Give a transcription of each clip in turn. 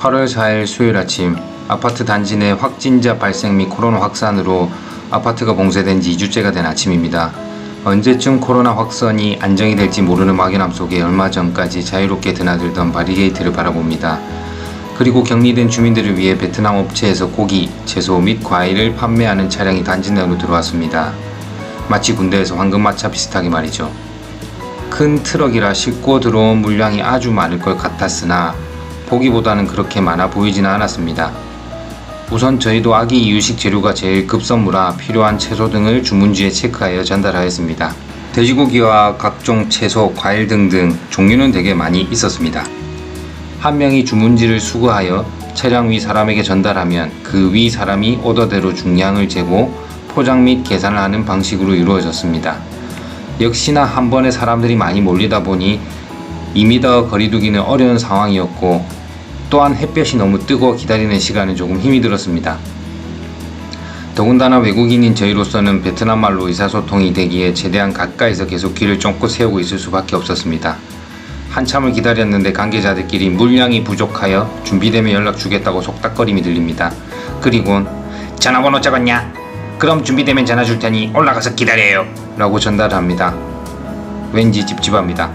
8월 4일 수요일 아침 아파트 단지 내 확진자 발생 및 코로나 확산으로 아파트가 봉쇄된 지 2주째가 된 아침입니다. 언제쯤 코로나 확산이 안정이 될지 모르는 막연함 속에 얼마 전까지 자유롭게 드나들던 바리게이트를 바라봅니다. 그리고 격리된 주민들을 위해 베트남 업체에서 고기, 채소 및 과일을 판매하는 차량이 단지 내로 들어왔습니다. 마치 군대에서 황금마차 비슷하게 말이죠. 큰 트럭이라 싣고 들어온 물량이 아주 많을 것 같았으나 보기보다는 그렇게 많아 보이지는 않았습니다. 우선 저희도 아기 이유식 재료가 제일 급선무라 필요한 채소 등을 주문지에 체크하여 전달하였습니다. 돼지고기와 각종 채소, 과일 등등 종류는 되게 많이 있었습니다. 한 명이 주문지를 수거하여 차량 위 사람에게 전달하면 그 위 사람이 오더대로 중량을 재고 포장 및 계산을 하는 방식으로 이루어졌습니다. 역시나 한 번에 사람들이 많이 몰리다 보니 2m 거리두기는 어려운 상황이었고 또한 햇볕이 너무 뜨거 기다리는 시간은 조금 힘이 들었습니다. 더군다나 외국인인 저희로서는 베트남 말로 의사소통이 되기에 최대한 가까이서 계속 귀를 쫑긋 세우고 있을 수밖에 없었습니다. 한참을 기다렸는데 관계자들끼리 물량이 부족하여 준비되면 연락 주겠다고 속닥거림이 들립니다. 그리곤 전화번호 적었냐? 그럼 준비되면 전화 줄 테니 올라가서 기다려요. 라고 전달합니다. 왠지 찝찝합니다.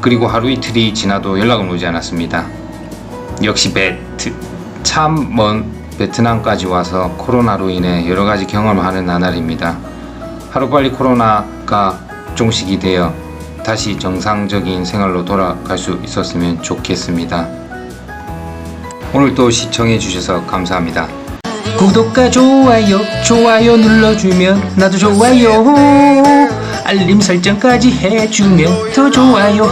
그리고 하루 이틀이 지나도 연락은 오지 않았습니다. 역시 베트 참 먼 베트남까지 와서 코로나로 인해 여러 가지 경험을 하는 나날입니다. 하루빨리 코로나가 종식이 되어 다시 정상적인 생활로 돌아갈 수 있었으면 좋겠습니다. 오늘도 시청해 주셔서 감사합니다. 구독과 좋아요 좋아요 눌러주면 나도 좋아요 알림 설정까지 해주면 더 좋아요